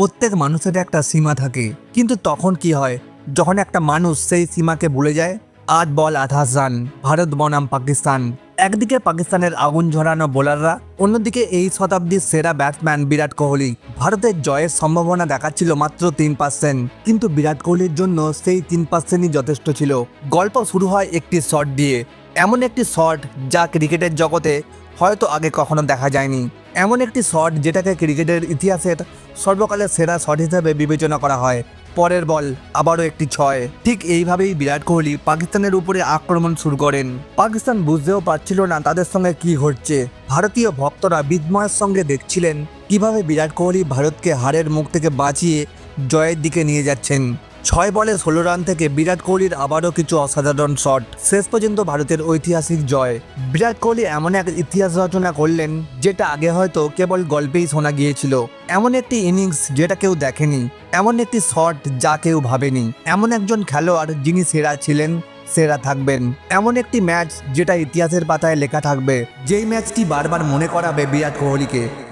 প্রত্যেক মানুষের একটা সীমা থাকে। কিন্তু তখন কি হয়? যখন একটা মানুষ সেই সীমাকে ভুলে যায়, আজ বল আধাস রান ভারত বনাম পাকিস্তান। একদিকে পাকিস্তানের আগুন ঝরানো বোলাররা, অন্যদিকে এই শতাব্দীর সেরা ব্যাটসম্যান বিরাট কোহলি। ভারতের জয়ের সম্ভাবনা দেখাচ্ছিল মাত্র তিন পার্সেন্ট কিন্তু বিরাট কোহলির জন্য সেই তিন পার্সেন্টই যথেষ্ট ছিল। গল্প শুরু হয় একটি শট দিয়ে। এমন একটি শট যা ক্রিকেটের জগতে হয়তো আগে কখনো দেখা যায়নি। এমন একটি শট যেটাকে ক্রিকেটের ইতিহাসের সর্বকালের সেরা শট হিসেবে বিবেচনা করা হয়। পরের বল, আবারও একটি ছয়। ঠিক এইভাবেই বিরাট কোহলি পাকিস্তানের উপরে আক্রমণ শুরু করেন। পাকিস্তান বুঝতেও পারছিল না তাদের সঙ্গে কি ঘটছে। ভারতীয় ভক্তরা বিস্ময়ের সঙ্গে দেখছিলেন কীভাবে বিরাট কোহলি ভারতকে হারের মুখ থেকে বাঁচিয়ে জয়ের দিকে নিয়ে যাচ্ছেন। ছয় বলে ষোলো রান থেকে বিরাট কোহলির আবারও কিছু অসাধারণ শট। শেষ পর্যন্ত ভারতের ঐতিহাসিক জয়। বিরাট কোহলি এমন এক ইতিহাস রচনা করলেন, যেটা আগে হয়তো কেবল গল্পেই শোনা গিয়েছিল। এমন একটি ইনিংস যেটা কেউ দেখেনি, এমন একটি শট যা কেউ ভাবেনি। এমন একজন খেলোয়াড় যিনি সেরা ছিলেন, সেরা থাকবেন। এমন একটি ম্যাচ যেটা ইতিহাসের পাতায় লেখা থাকবে, যেই ম্যাচটি বারবার মনে করাবে বিরাট কোহলিকে।